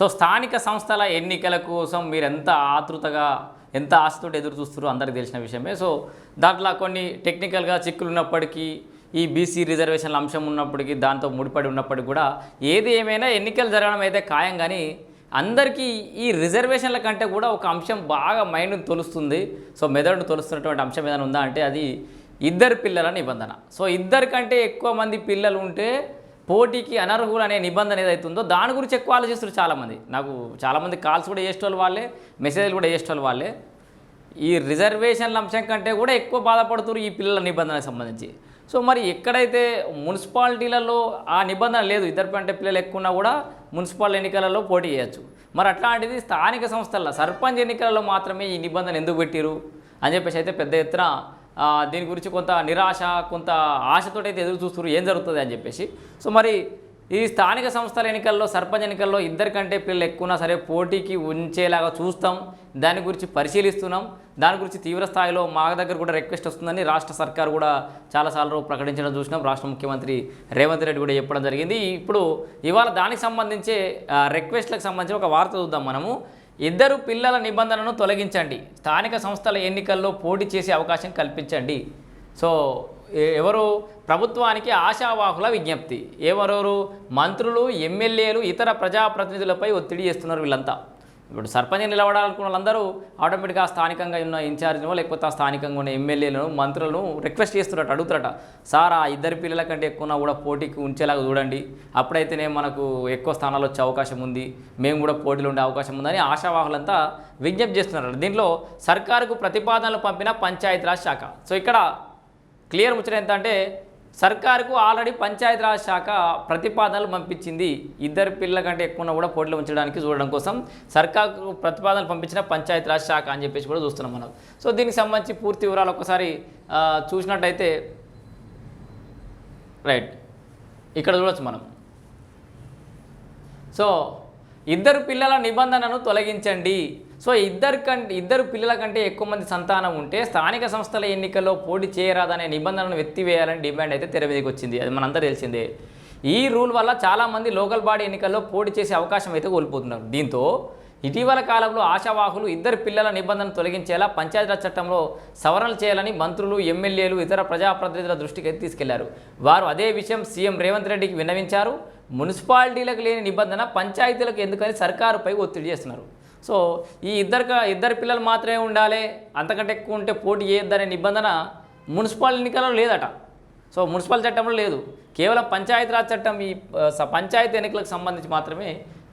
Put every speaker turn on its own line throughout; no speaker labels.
So స్థానిక సంస్థల ఎన్నికల కోసం మీరు ఎంత ఆతృతగా ఎంత ఆశతోటి ఎదురు చూస్తారో అందరికీ తెలిసిన విషయమే. సో దాంట్లో కొన్ని టెక్నికల్గా చిక్కులు ఉన్నప్పటికీ ఈ బీసీ రిజర్వేషన్ల అంశం ఉన్నప్పటికీ దాంతో ముడిపడి ఉన్నప్పటికీ కూడా ఏది ఏమైనా ఎన్నికలు జరగడం అయితే ఖాయం. కానీ అందరికీ ఈ రిజర్వేషన్ల కంటే కూడా ఒక అంశం బాగా మైండ్ తొలుస్తుంది. సో మెదడును తొలుస్తున్నటువంటి అంశం ఏదైనా ఉందా అంటే అది ఇద్దరు పిల్లల నిబంధన. సో ఇద్దరికంటే ఎక్కువ మంది పిల్లలు ఉంటే పోటీకి అనర్హులు అనే నిబంధన ఏదైతుందో దాని గురించి ఎక్కువ ఆలోచిస్తారు చాలామంది. నాకు చాలామంది కాల్స్ కూడా చేసేటోళ్ళు వాళ్ళే మెసేజ్లు కూడా చేసేటోళ్ళు వాళ్ళే. ఈ రిజర్వేషన్ల అంశం కంటే కూడా ఎక్కువ బాధపడుతున్నారు ఈ పిల్లల నిబంధనకు సంబంధించి. సో మరి ఎక్కడైతే మున్సిపాలిటీలలో ఆ నిబంధన లేదు ఇద్దరు పంటే పిల్లలు ఎక్కువన్నా కూడా మున్సిపల్ ఎన్నికలలో పోటీ చేయొచ్చు. మరి అట్లాంటిది స్థానిక సంస్థల సర్పంచ్ ఎన్నికలలో మాత్రమే ఈ నిబంధన ఎందుకు పెట్టిరు అని చెప్పేసి అయితే పెద్ద ఎత్తున దీని గురించి కొంత నిరాశ కొంత ఆశతో అయితే ఎదురు చూస్తున్నారు ఏం జరుగుతుంది అని చెప్పేసి. సో మరి ఈ స్థానిక సంస్థల ఎన్నికల్లో సర్పంచ్ ఎన్నికల్లో ఇద్దరికంటే పిల్లలు ఎక్కువన్నా సరే పోటీకి ఉంచేలాగా చూస్తాం. దాని గురించి పరిశీలిస్తున్నాం. దాని గురించి తీవ్ర స్థాయిలో మా దగ్గర కూడా రిక్వెస్ట్ వస్తుందని రాష్ట్ర సర్కార్ కూడా చాలాసార్లు ప్రకటించడం చూసినాం. రాష్ట్ర ముఖ్యమంత్రి రేవంత్ రెడ్డి కూడా చెప్పడం జరిగింది. ఇప్పుడు ఇవాళ దానికి సంబంధించే రిక్వెస్ట్లకు సంబంధించి ఒక వార్త చూద్దాం మనము. ఇద్దరు పిల్లల నిబంధనను తొలగించండి. స్థానిక సంస్థల ఎన్నికల్లో పోటీ చేసే అవకాశం కల్పించండి. సో ఎవరు? ప్రభుత్వానికి ఆశావాహుల విజ్ఞప్తి. ఎవరెవరు? మంత్రులు ఎమ్మెల్యేలు ఇతర ప్రజాప్రతినిధులపై ఒత్తిడి చేస్తున్నారు వీళ్ళంతా. ఇప్పుడు సర్పంచ్ నిలబడాలనుకున్న వాళ్ళందరూ ఆటోమేటిక్గా స్థానికంగా ఉన్న ఇన్ఛార్జ్ను లేకపోతే ఆ స్థానికంగా ఉన్న ఎమ్మెల్యేలను మంత్రులను రిక్వెస్ట్ చేస్తున్నట్టు అడుగుతారట సార్ ఆ ఇద్దరు పిల్లల కంటే ఎక్కువ కూడా పోటీకి ఉంచేలాగా చూడండి. అప్పుడైతేనే మనకు ఎక్కువ స్థానాలు వచ్చే అవకాశం ఉంది. మేము కూడా పోటీలు ఉండే అవకాశం ఉందని ఆశావాహులంతా విజ్ఞప్తి చేస్తున్నారు దీంట్లో సర్కారుకు ప్రతిపాదనలు పంపిన పంచాయతీరాజ్ శాఖ. సో ఇక్కడ క్లియర్ ముచ్చట ఎంత అంటే సర్కారుకు ఆల్రెడీ పంచాయతీరాజ్ శాఖ ప్రతిపాదనలు పంపించింది. ఇద్దరు పిల్లల కంటే ఎక్కువ కూడా పోటీలో ఉంచడానికి చూడడం కోసం సర్కారుకు ప్రతిపాదనలు పంపించిన పంచాయతీరాజ్ శాఖ అని చెప్పేసి కూడా చూస్తున్నాం మనం. సో దీనికి సంబంధించి పూర్తి వివరాలు ఒకసారి చూసినట్టయితే రైట్. ఇక్కడ చూడొచ్చు మనం. సో ఇద్దరు పిల్లల నిబంధనను తొలగించండి. సో ఇద్దరు కంటే ఇద్దరు పిల్లల కంటే ఎక్కువ మంది సంతానం ఉంటే స్థానిక సంస్థల ఎన్నికల్లో పోటీ చేయరాదనే నిబంధనను ఎత్తివేయాలని డిమాండ్ అయితే తెర మీదకి వచ్చింది. అది మనందరూ తెలిసిందే. ఈ రూల్ వల్ల చాలామంది లోకల్ బాడీ ఎన్నికల్లో పోటీ చేసే అవకాశం అయితే కోల్పోతున్నారు. దీంతో ఇటీవల కాలంలో ఆశావాహులు ఇద్దరు పిల్లల నిబంధనలు తొలగించేలా పంచాయతీరాజ్ చట్టంలో సవరణలు చేయాలని మంత్రులు ఎమ్మెల్యేలు ఇతర ప్రజాప్రతినిధుల దృష్టికి అయితే తీసుకెళ్ళారు. వారు అదే విషయం సీఎం రేవంత్ రెడ్డికి విన్నవించారు. మున్సిపాలిటీలకు లేని నిబంధన పంచాయతీలకు ఎందుకని సర్కారుపై ఒత్తిడి చేస్తున్నారు. సో ఈ ఇద్దరు ఇద్దరు పిల్లలు మాత్రమే ఉండాలి. అంతకంటే ఎక్కువ ఉంటే పోటీ చేయొద్దనే నిబంధన మున్సిపల్ ఎన్నికల్లో లేదట. సో మున్సిపల్ చట్టంలో లేదు. కేవలం పంచాయతీరాజ్ చట్టం ఈ పంచాయతీ ఎన్నికలకు సంబంధించి మాత్రమే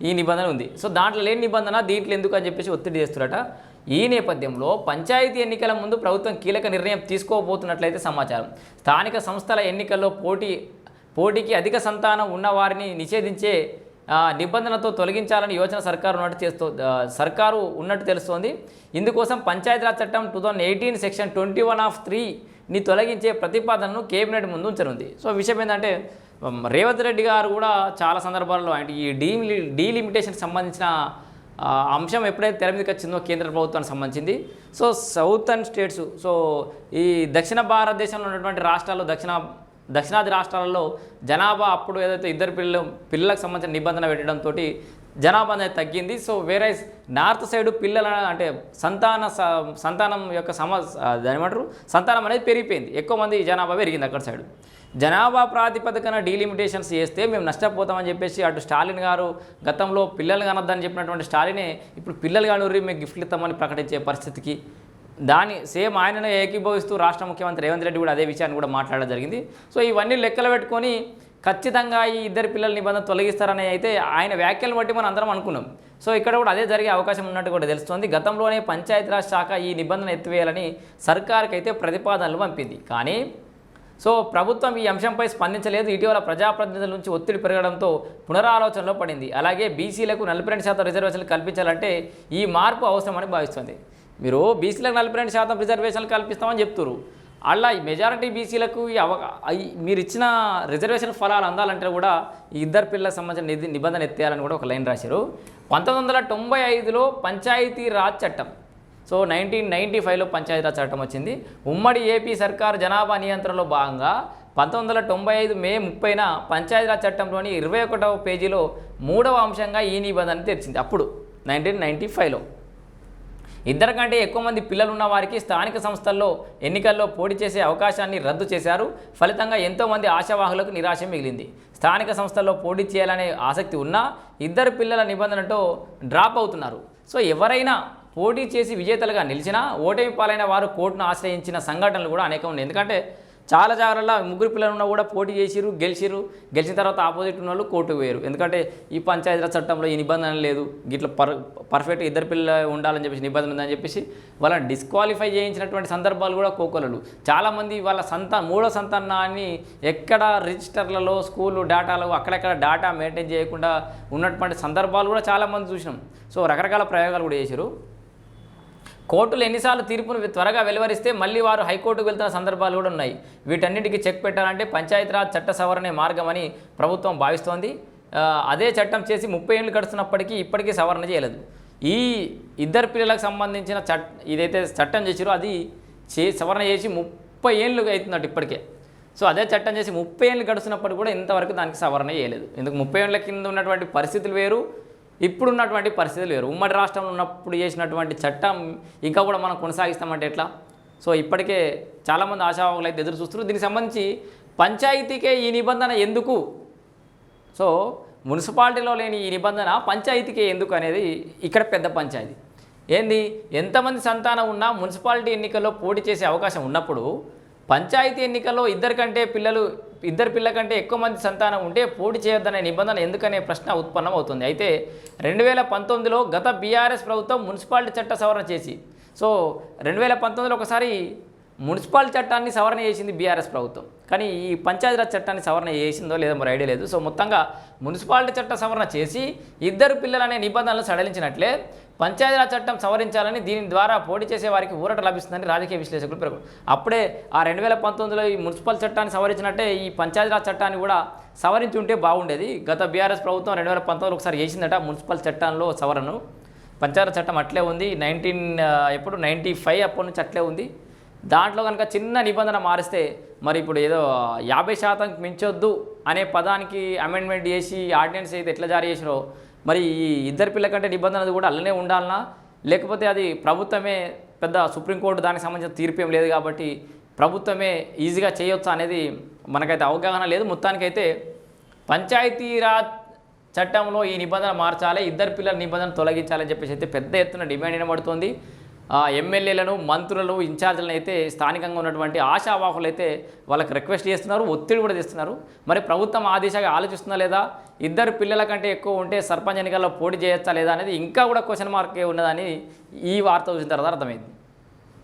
ఈ నిబంధన ఉంది. సో దాంట్లో లేని నిబంధన దీంట్లో ఎందుకు అని చెప్పేసి ఒత్తిడి చేస్తున్నట ఈ నేపథ్యంలో పంచాయతీ ఎన్నికల ముందు ప్రభుత్వం కీలక నిర్ణయం తీసుకోబోతున్నట్లయితే సమాచారం. స్థానిక సంస్థల ఎన్నికల్లో పోటీ పోటీకి అధిక సంతానం ఉన్నవారిని నిషేధించే నిబంధనతో తొలగించాలని యోచన సర్కారు ఉన్నట్టు చేస్తూ సర్కారు ఉన్నట్టు తెలుస్తోంది. ఇందుకోసం పంచాయతీరాజ్ చట్టం two thousand eighteen section twenty one of త్రీని తొలగించే ప్రతిపాదనను కేబినెట్ ముందు ఉంచనుంది. సో విషయం ఏంటంటే రేవంత్ రెడ్డి గారు కూడా చాలా సందర్భాల్లో అంటే ఈ డీ డీలిమిటేషన్కి సంబంధించిన అంశం ఎప్పుడైతే తెర మీదకి వచ్చిందో కేంద్ర ప్రభుత్వానికి సంబంధించింది. సో సౌతర్న్ స్టేట్స్ సో ఈ దక్షిణ భారతదేశంలో ఉన్నటువంటి రాష్ట్రాల్లో దక్షిణ దక్షిణాది రాష్ట్రాలలో జనాభా అప్పుడు ఏదైతే ఇద్దరు పిల్లలు పిల్లలకు సంబంధించిన నిబంధన పెట్టడంతో జనాభా అనేది తగ్గింది. సో వేరే నార్త్ సైడ్ పిల్లల అంటే సంతాన స- సంతానం యొక్క సమ ఏమంటారు? సంతానం అనేది పెరిగిపోయింది. ఎక్కువ మంది జనాభా పెరిగింది అక్కడ సైడ్ జనాభా ప్రాతిపదికన డీలిమిటేషన్స్ చేస్తే మేము నష్టపోతామని చెప్పేసి అటు స్టాలిన్ గారు గతంలో పిల్లలు కనొద్దని చెప్పినటువంటి స్టాలినే ఇప్పుడు పిల్లలు కానుర్రి మేము గిఫ్ట్లు ఇస్తామని ప్రకటించే పరిస్థితికి దాని సేమ్ ఆయననే ఏకీభవిస్తూ రాష్ట్ర ముఖ్యమంత్రి రేవంత్ రెడ్డి కూడా అదే విషయాన్ని కూడా మాట్లాడడం జరిగింది. సో ఇవన్నీ లెక్కలు పెట్టుకొని ఖచ్చితంగా ఈ ఇద్దరు పిల్లల నిబంధన తొలగిస్తారని అయితే ఆయన వ్యాఖ్యలు బట్టి మనం అందరం అనుకున్నాం. సో ఇక్కడ కూడా అదే జరిగే అవకాశం ఉన్నట్టు కూడా తెలుస్తోంది. గతంలోనే పంచాయతీరాజ్ శాఖ ఈ నిబంధన ఎత్తివేయాలని సర్కార్కి అయితే ప్రతిపాదనలు పంపింది. కానీ సో ప్రభుత్వం ఈ అంశంపై స్పందించలేదు. ఇటీవల ప్రజాప్రతినిధుల నుంచి ఒత్తిడి పెరగడంతో పునరాలోచనలో పడింది. అలాగే బీసీలకు నలభై రెండు శాతం రిజర్వేషన్లు కల్పించాలంటే ఈ మార్పు అవసరమని భావిస్తుంది. మీరు బీసీలకు నలభై రెండు శాతం రిజర్వేషన్లు కల్పిస్తామని చెప్తున్నారు అలా ఈ మెజారిటీ బీసీలకు ఈ అవ మీరు ఇచ్చిన రిజర్వేషన్ ఫలాలు అందాలంటే కూడా ఈ ఇద్దరు పిల్లలకు సంబంధించిన నిధి నిబంధన ఎత్తేయాలని కూడా ఒక లైన్ రాశారు. పంతొమ్మిది వందల తొంభై ఐదులో పంచాయతీ రాజ్ చట్టం. సో నైన్టీన్ నైంటీ ఫైవ్లో పంచాయతీరాజ్ చట్టం వచ్చింది. ఉమ్మడి ఏపీ సర్కార్ జనాభా నియంత్రణలో భాగంగా పంతొమ్మిది వందల తొంభై ఐదు మే ముప్పైన పంచాయతీరాజ్ చట్టంలోని ఇరవై ఒకటవ పేజీలో మూడవ అంశంగా ఈ నిబంధన తెరిచింది. అప్పుడు నైన్టీన్ నైంటీ ఫైవ్లో ఇద్దరు కంటే ఎక్కువ మంది పిల్లలు ఉన్న వారికి స్థానిక సంస్థల్లో ఎన్నికల్లో పోటీ చేసే అవకాశాన్ని రద్దు చేశారు. ఫలితంగా ఎంతోమంది ఆశావాహులకు నిరాశ మిగిలింది. స్థానిక సంస్థల్లో పోటీ చేయాలనే ఆసక్తి ఉన్నా ఇద్దరు పిల్లల నిబంధనతో డ్రాప్ అవుతున్నారు. సో ఎవరైనా పోటీ చేసి విజేతలుగా నిలిచినా ఓటమి పాలైన వారు కోర్టును ఆశ్రయించిన సంఘటనలు కూడా అనేకం ఉన్నాయి. ఎందుకంటే చాలా జాగ్రత్తలో ముగ్గురు పిల్లలు ఉన్నా కూడా పోటీ చేసిరు గెలిచిరు గెలిచిన తర్వాత ఆపోజిట్ ఉన్న వాళ్ళు కోర్టుకు వేయరు ఎందుకంటే ఈ పంచాయతీరాజ్ చట్టంలో ఈ నిబంధన లేదు. గిట్ల పర్ పర్ఫెక్ట్ ఇద్దరు పిల్లలు ఉండాలని చెప్పేసి నిబంధన ఉందని చెప్పేసి వాళ్ళని డిస్క్వాలిఫై చేయించినటువంటి సందర్భాలు కూడా కోకొలలు. చాలామంది వాళ్ళ సంత మూడో సంతానాన్ని ఎక్కడ రిజిస్టర్లలో స్కూల్ డేటాలో అక్కడెక్కడ డేటా మెయింటైన్ చేయకుండా ఉన్నటువంటి సందర్భాలు కూడా చాలామంది చూసినాం. సో రకరకాల ప్రయోగాలు కూడా చేశారు కోర్టులు ఎన్నిసార్లు తీర్పును త్వరగా వెలువరిస్తే మళ్ళీ వారు హైకోర్టుకు వెళ్తున్న సందర్భాలు కూడా ఉన్నాయి. వీటన్నిటికీ చెక్ పెట్టాలంటే పంచాయతీరాజ్ చట్ట సవరణే మార్గమని ప్రభుత్వం భావిస్తోంది. అదే చట్టం చేసి ముప్పై ఏళ్ళు గడుస్తున్నప్పటికీ ఇప్పటికీ సవరణ చేయలేదు. ఈ ఇద్దరు పిల్లలకు సంబంధించిన చట్ ఇదైతే చట్టం చేసిరో అది చే సవరణ చేసి ముప్పై ఏళ్ళు అవుతుందట ఇప్పటికే. సో అదే చట్టం చేసి ముప్పై ఏళ్ళు గడుస్తున్నప్పటికీ కూడా ఇంతవరకు దానికి సవరణ చేయలేదు. ఎందుకు ముప్పై ఏళ్ళ కింద ఉన్నటువంటి పరిస్థితులు వేరు ఇప్పుడున్నటువంటి పరిస్థితులు వేరు. ఉమ్మడి రాష్ట్రంలో ఉన్నప్పుడు చేసినటువంటి చట్టం ఇంకా కూడా మనం కొనసాగిస్తామంటే ఎట్లా? సో ఇప్పటికే చాలామంది ఆశావాహకులు అయితే ఎదురు చూస్తున్నారు. దీనికి సంబంధించి పంచాయతీకే ఈ నిబంధన ఎందుకు? సో మున్సిపాలిటీలో లేని ఈ నిబంధన పంచాయతీకే ఎందుకు అనేది ఇక్కడ పెద్ద పంచాయతీ. ఏంది? ఎంతమంది సంతానం ఉన్నా మున్సిపాలిటీ ఎన్నికల్లో పోటీ చేసే అవకాశం ఉన్నప్పుడు పంచాయతీ ఎన్నికల్లో ఇద్దరు కంటే పిల్లలు ఇద్దరు పిల్లల కంటే ఎక్కువ మంది సంతానం ఉంటే పోటీ చేయొద్దనే నిబంధన ఎందుకనే ప్రశ్న ఉత్పన్నం అవుతుంది అయితే రెండు వేల పంతొమ్మిదిలో గత బీఆర్ఎస్ ప్రభుత్వం మున్సిపాలిటీ చట్ట సవరణ చేసి సో రెండు వేల పంతొమ్మిదిలో ఒకసారి మున్సిపల్ చట్టాన్ని సవరణ చేసింది బీఆర్ఎస్ ప్రభుత్వం. కానీ ఈ పంచాయతీరాజ్ చట్టాన్ని సవరణ చేసిందో లేదో మరి ఐడియా లేదు. సో మొత్తంగా మున్సిపాలిటీ చట్ట సవరణ చేసి ఇద్దరు పిల్లలనే నిబంధనలు సడలించినట్లే పంచాయతీరాజ్ చట్టం సవరించాలని దీని ద్వారా పోటీ చేసే వారికి ఊరట లభిస్తుందని రాజకీయ విశ్లేషకులు పేర్కొన్నారు అప్పుడే ఆ రెండు వేల పంతొమ్మిదిలో ఈ మున్సిపల్ చట్టాన్ని సవరించినట్టే ఈ పంచాయతీరాజ్ చట్టాన్ని కూడా సవరించి ఉంటే బాగుండేది. గత బీఆర్ఎస్ ప్రభుత్వం రెండు వేల పంతొమ్మిదిలో ఒకసారి చేసిందట మున్సిపల్ చట్టంలో సవరణను. పంచాయతీరాజ్ చట్టం అట్లే ఉంది. నైన్టీన్ ఎప్పుడు? నైంటీ ఫైవ్ అప్పటి నుంచి అట్లే ఉంది. దాంట్లో కనుక చిన్న నిబంధన మారిస్తే మరి ఇప్పుడు ఏదో యాభై శాతం మించొద్దు అనే పదానికి అమెండ్మెంట్ చేసి ఆర్డినెన్స్ అయితే ఎట్లా జారీ చేసిరో మరి ఈ ఇద్దరు పిల్ల కంటే నిబంధన అది కూడా అల్లనే ఉండాలనా? లేకపోతే అది ప్రభుత్వమే పెద్ద సుప్రీంకోర్టు దానికి సంబంధించిన తీర్పు ఏం లేదు కాబట్టి ప్రభుత్వమే ఈజీగా చేయొచ్చు అనేది మనకైతే అవగాహన లేదు. మొత్తానికైతే పంచాయతీరాజ్ చట్టంలో ఈ నిబంధన మార్చాలి ఇద్దరు పిల్లల నిబంధన తొలగించాలని చెప్పేసి అయితే పెద్ద ఎత్తున డిమాండ్ వినబడుతోంది. ఎమ్మెల్యేలను మంత్రులను ఇన్ఛార్జీలను అయితే స్థానికంగా ఉన్నటువంటి ఆశావాహులు అయితే వాళ్ళకి రిక్వెస్ట్ చేస్తున్నారు ఒత్తిడి కూడా చేస్తున్నారు. మరి ప్రభుత్వం ఆ దిశగా ఆలోచిస్తుందా లేదా? ఇద్దరు పిల్లల కంటే ఎక్కువ ఉంటే సర్పంచ్ ఎన్నికల్లో పోటీ చేయొచ్చా లేదా అనేది ఇంకా కూడా క్వశ్చన్ మార్కే ఉన్నదని ఈ వార్త చూసిన తర్వాత అర్థమైంది.